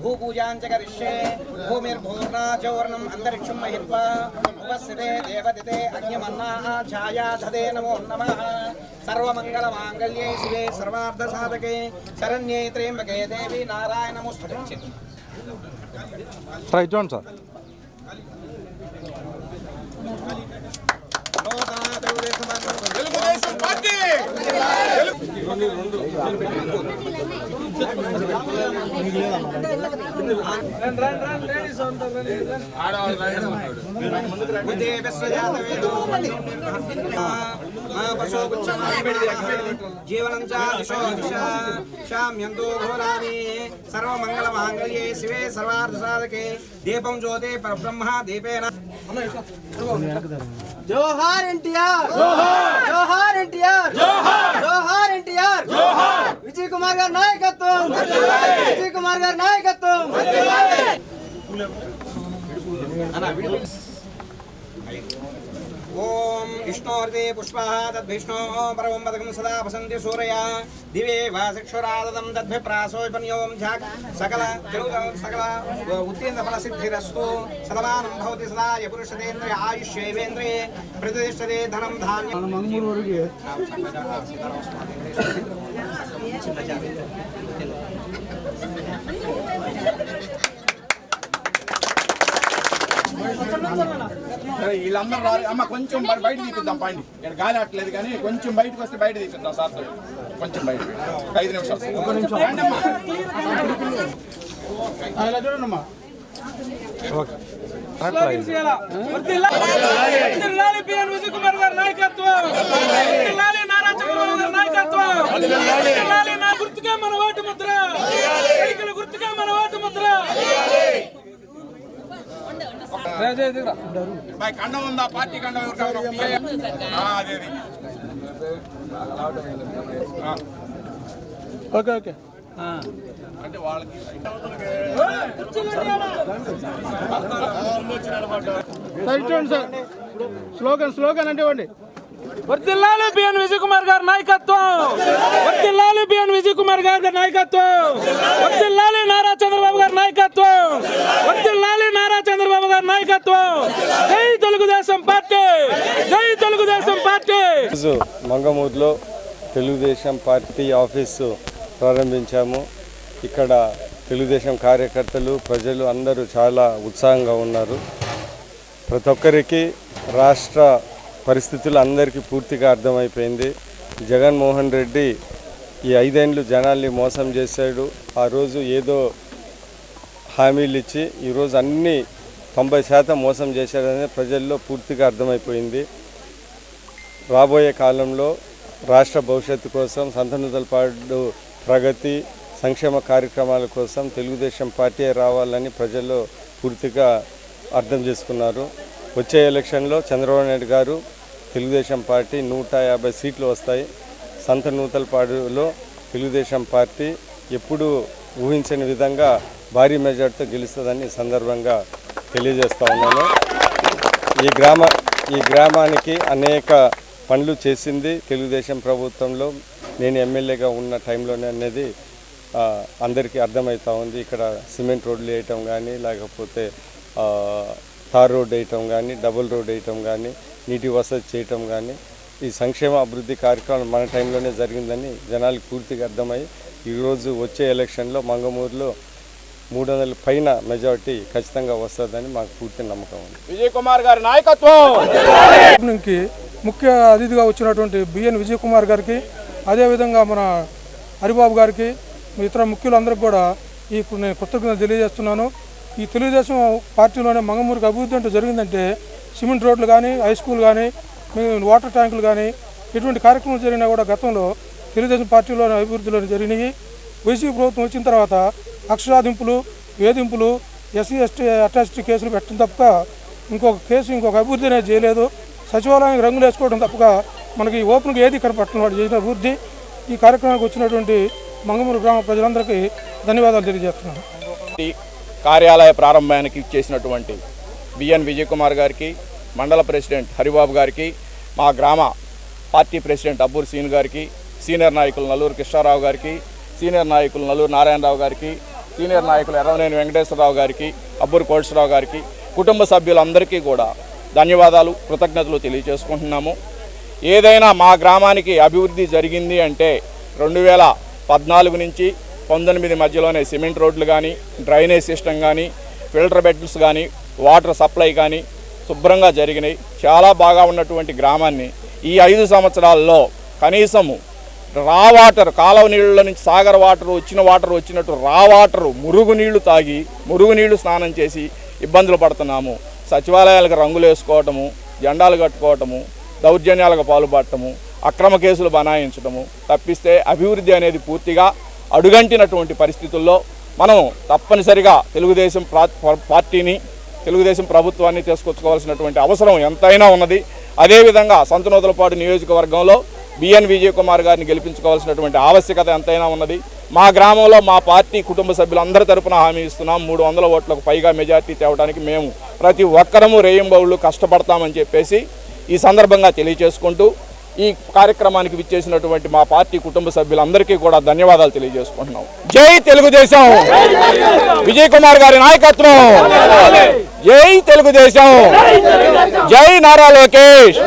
భూపూజాంచ కరిష్యే భూమిర్భూర్ణాచోర్ణం అంతరిక్షం మహిత్వా ఉపస్థితే దేవదితే అగ్నిమన్నా ఛాయా దదే నమో నమః సర్వమంగళమాంగళ్యే శివే సర్వార్థసాధకే శరణ్యే త్ర్యంబకే దేవి నారాయణ నమోస్తుతే ట్రై చూడండి సార్ తెలుగుదేశం పార్టీ జీవనం దిశో దిశ శామ్యంతో ఘోరాని సర్వమంగళమాంగళ్యే శివే సర్వార్థసాధకే దీపం జ్యోతే పరబ్రహ్మ దీపేన జోహార్ ఎన్టీఆర్. జోహార్! జోహార్ ఎన్టీఆర్. జోహార్! జోహార్ ఎన్టీఆర్. జోహార్! విజయ్ కుమార్ గారి నాయకత్వం. విజయ్ కుమార్ గారి నాయకత్వం. ಓಂ ವಿಷ್ಣೋರ್ದಿ ಪುಷ್ಪಾ ತದ್ವಿಷ್ಣೋ ಪರಮಂ ಪದಕಂ ಸದಾ ಪಸಂತಿ ಸೂರ್ಯ ದಿವೇ ವಾಸಕ್ಷುರಾದಂ ದದ್ಭಿಪ್ರಾಸೋಪನ್ಯೋಂ ಝಾಕ್ ಸಕಲ ಸಕಲ ಉತ್ತೀರ್ಣ ಫಲ ಸಿದ್ಧಿರಸ್ತು ಸದಮಾನಂ ಭವತಿ ಸದಾ ಯಪುರುಷದೇಂದ್ರ ಆಯುಷ್ಯೇವೇಂದ್ರೇ ಪ್ರತಿಷ್ಠತೆ ಧನಂ ಧಾನ್ಯ ಮಂಗಳೂರಿಗೆ Thank. వీళ్ళందరూ రారు అమ్మ కొంచెం బయ- బయట తీపిద్దాం పండి. ఇక్కడ గాలి అట్లేదు కానీ కొంచెం బయటకు వస్తే బయట తీపిద్దాం సార్. కొంచెం బయట. ఒక ఐదు నిమిషాలు. ఓకే. నాయకత్వం. వర్ధిల్లాలి నారా చంద్రబాబు గారి నాయకత్వం. గుర్తుగా మన ఓటు ముద్ర. సైకిల్ గుర్తుగా మన ఓటు ముద్ర బాయ్ కండం. ఉందా? పార్టీ కండం. Okay okay. అంటే వాళ్ళకి చూడండి సార్. స్లోగన్ స్లోగన్ అంటే ఇవ్వండి. వర్ధిల్లాలి బిఎన్ విజయ్ కుమార్ గారి నాయకత్వం. వర్ధిల్లాలి బిఎన్ విజయ్ కుమార్ గారి నాయకత్వం. వర్ధిల్లాలి నారా చంద్రబాబు గారి నాయకత్వం వర్ధిల్లాలి నారా చంద్రబాబు గారి నాయకత్వం జై తెలుగుదేశం పార్టీ! జై తెలుగుదేశం పార్టీ! మంగమూరులో తెలుగుదేశం పార్టీ ఆఫీసు ప్రారంభించాము. ఇక్కడ తెలుగుదేశం కార్యకర్తలు ప్రజలు అందరూ చాలా ఉత్సాహంగా ఉన్నారు. ప్రతి ఒక్కరికి రాష్ట్ర పరిస్థితులు అందరికీ పూర్తిగా అర్థమైపోయింది. జగన్మోహన్ రెడ్డి ఈ ఐదేండ్లు జనాల్ని మోసం చేశాడు. ఆ రోజు ఏదో హామీలు ఇచ్చి ఈరోజు అన్ని తొంభై శాతం మోసం చేశాడని ప్రజల్లో పూర్తిగా అర్థమైపోయింది. రాబోయే కాలంలో రాష్ట్ర భవిష్యత్తు కోసం సంతనుదలపాడు ప్రగతి సంక్షేమ కార్యక్రమాల కోసం తెలుగుదేశం పార్టీ రావాలని ప్రజల్లో పూర్తిగా అర్థం చేసుకున్నారు. వచ్చే ఎలక్షన్లో చంద్రబాబు నాయుడు గారు తెలుగుదేశం పార్టీ నూట యాభై సీట్లు వస్తాయి. సంత నూతలపాడులో తెలుగుదేశం పార్టీ ఎప్పుడూ ఊహించని విధంగా భారీ మెజార్టీతో గెలుస్తుందని సందర్భంగా తెలియజేస్తా ఉన్నాను. ఈ గ్రామ ఈ గ్రామానికి అనేక పనులు చేసింది తెలుగుదేశం ప్రభుత్వంలో. నేను ఎమ్మెల్యేగా ఉన్న టైంలోనే అనేది అందరికీ అర్థమవుతా ఉంది. ఇక్కడ సిమెంట్ రోడ్లు వేయటం కానీ లేకపోతే తార్ రోడ్ వేయటం కానీ డబుల్ రోడ్ వేయటం కానీ నీటి వసతి చేయటం కానీ ఈ సంక్షేమ అభివృద్ధి కార్యక్రమం మన టైంలోనే జరిగిందని జనాలకు పూర్తిగా అర్థమై ఈరోజు వచ్చే ఎలక్షన్లో మంగమూరులో మూడు వందల పైన మెజారిటీ ఖచ్చితంగా వస్తుందని మాకు పూర్తి నమ్మకం ఉంది. విజయ్ కుమార్ గారి నాయకత్వం! నుంచి ముఖ్య అతిథిగా వచ్చినటువంటి బిఎన్ విజయ్ కుమార్ గారికి అదేవిధంగా మన హరిబాబు గారికి ఇతర ముఖ్యులందరికీ కూడా ఈ నేను కృతజ్ఞత తెలియజేస్తున్నాను. ఈ తెలుగుదేశం పార్టీలోనే మంగమూరికి అభివృద్ధి అంటే జరిగిందంటే సిమెంట్ రోడ్లు కానీ హై స్కూల్ కానీ వాటర్ ట్యాంకులు కానీ ఎటువంటి కార్యక్రమాలు జరిగినా కూడా గతంలో తెలుగుదేశం పార్టీలోని అభివృద్ధిలో జరిగినాయి. వైసీపీ ప్రభుత్వం వచ్చిన తర్వాత అక్షరాదింపులు వేధింపులు ఎస్సీ ఎస్టీ అట్రాసిటీ కేసులు పెట్టడం తప్ప ఇంకొక కేసు ఇంకొక అభివృద్ధి అనేది చేయలేదు. సచివాలయానికి రంగులు వేసుకోవడం తప్పక. మనకి ఓపెన్గా ఏది కనపట్టడం వాడు చేసిన అభివృద్ధి. ఈ కార్యక్రమానికి వచ్చినటువంటి మంగమూరు గ్రామ ప్రజలందరికీ ధన్యవాదాలు తెలియజేస్తున్నాను. ఈ కార్యాలయ ప్రారంభానికి చేసినటువంటి బిఎన్ విజయ్ కుమార్ గారికి మండల ప్రెసిడెంట్ హరిబాబు గారికి మా గ్రామ పార్టీ ప్రెసిడెంట్ అబ్బూర్ సీన్ గారికి సీనియర్ నాయకులు నల్లూరు కృష్ణారావు గారికి సీనియర్ నాయకులు నల్లూరు నారాయణరావు గారికి సీనియర్ నాయకులు ఎర్రనేని వెంకటేశ్వరరావు గారికి అబ్బూరు కోటేశ్వరరావు గారికి కుటుంబ సభ్యులందరికీ కూడా ధన్యవాదాలు కృతజ్ఞతలు తెలియజేసుకుంటున్నాము. ఏదైనా మా గ్రామానికి అభివృద్ధి జరిగింది అంటే రెండు వేల పద్నాలుగు నుంచి పంతొమ్మిది మధ్యలోనే సిమెంట్ రోడ్లు కానీ డ్రైనేజ్ సిస్టమ్ కానీ ఫిల్టర్ బెడ్స్ కానీ వాటర్ సప్లై కానీ శుభ్రంగా జరిగినాయి. చాలా బాగా ఉన్నటువంటి గ్రామాన్ని ఈ ఐదు సంవత్సరాల్లో కనీసము రా వాటర్ కాలువ నీళ్ళ నుంచి సాగర్ వాటర్ వచ్చిన వాటర్ వచ్చినట్టు రా వాటర్ మురుగునీళ్ళు తాగి మురుగునీళ్ళు స్నానం చేసి ఇబ్బందులు పడుతున్నాము. సచివాలయాలకు రంగులు వేసుకోవటము జెండాలు కట్టుకోవటము దౌర్జన్యాలకు పాల్పడటము అక్రమ కేసులు బనాయించటము తప్పిస్తే అభివృద్ధి అనేది పూర్తిగా అడుగంటినటువంటి పరిస్థితుల్లో మనం తప్పనిసరిగా తెలుగుదేశం ప్రా- పార్టీని తెలుగుదేశం ప్రభుత్వాన్ని తీసుకొచ్చుకోవాల్సినటువంటి అవసరం ఎంతైనా ఉన్నది. అదేవిధంగా సంతనూతలపాడు నియోజకవర్గంలో బిఎన్ విజయ్ కుమార్ గారిని గెలిపించుకోవాల్సినటువంటి ఆవశ్యకత ఎంతైనా ఉన్నది. మా గ్రామంలో మా పార్టీ కుటుంబ సభ్యులందరి తరపున హామీ ఇస్తున్నాం. మూడు వందల ఓట్లకు పైగా మెజార్టీ తేవడానికి మేము ప్రతి ఒక్కరము రేయింబౌళ్ళు కష్టపడతామని చెప్పేసి ఈ సందర్భంగా తెలియజేసుకుంటూ ఈ కార్యక్రమానికి విచ్చేసినటువంటి మా పార్టీ కుటుంబ సభ్యులందరికీ కూడా ధన్యవాదాలు తెలియజేసుకుంటున్నాం. జై తెలుగుదేశం! విజయ్ కుమార్ గారి నాయకత్వం! జై తెలుగుదేశం! జై నారా లోకేష్!